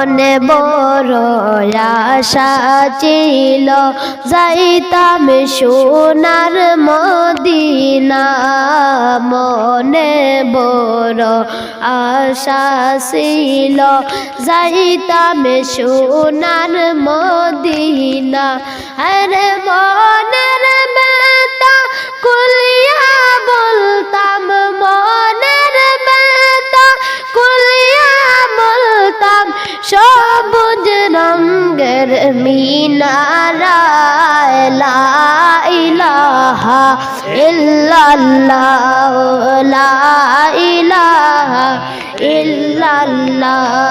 মনে বড় আশা ছিল, যাইতাম সোনার মদিনা। মনে বড় আশা ছিল, যাইতাম সোনার মদিনা। আরে মনের রঙ্গের মিনারা লা ইলাহা ইল্লাল্লাহ লা ইলাহা ইল্লাল্লাহ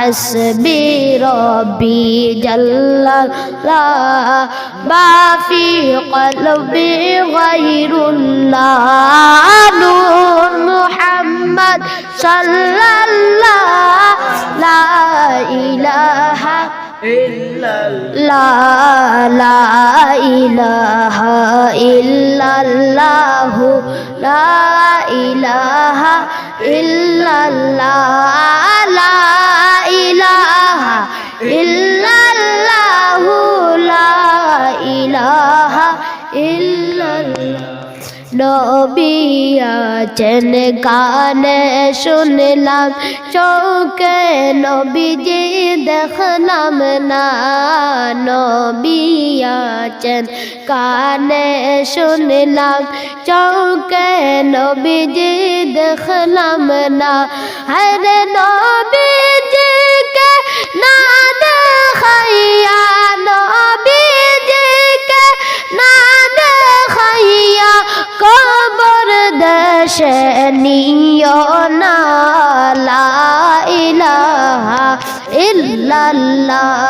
حسبي ربي جل لا ما في قلبي غير الله. نور محمد صلى الله لا إله إلا الله. لا إله إلا الله. لا إله إلا الله. لا নবী আছেন কানে শুনলাম চৌকে নবীজি দেখলাম না। নবী আছেন কানে শুনলাম চৌকে নবীজি দেখলাম না। হরে নবীজিকে না দেখাইয়া, নবীজিকে না কবর দেশে নিও না ইলাহা ইল্লাল্লাহ।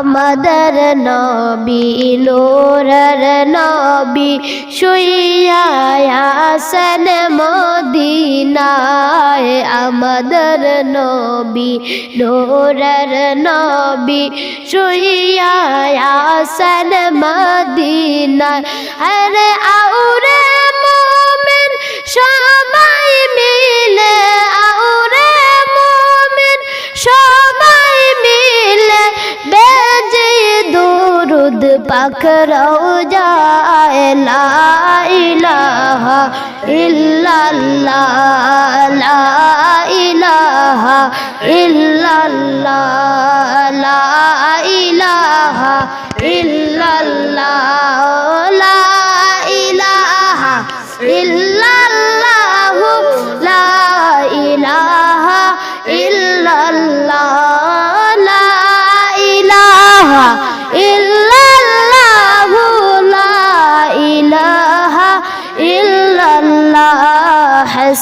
আমাদের নবী, নূরের নবী শুইয়াছেন মদিনায়। আমাদের নবী, নূরের নবী শুইয়াছেন মদিনায়। আরে আউরে মোমেন, সবাই পাকরাও যায় ইল্লাল্লাহ।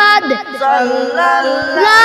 Muhammad. Sallallahu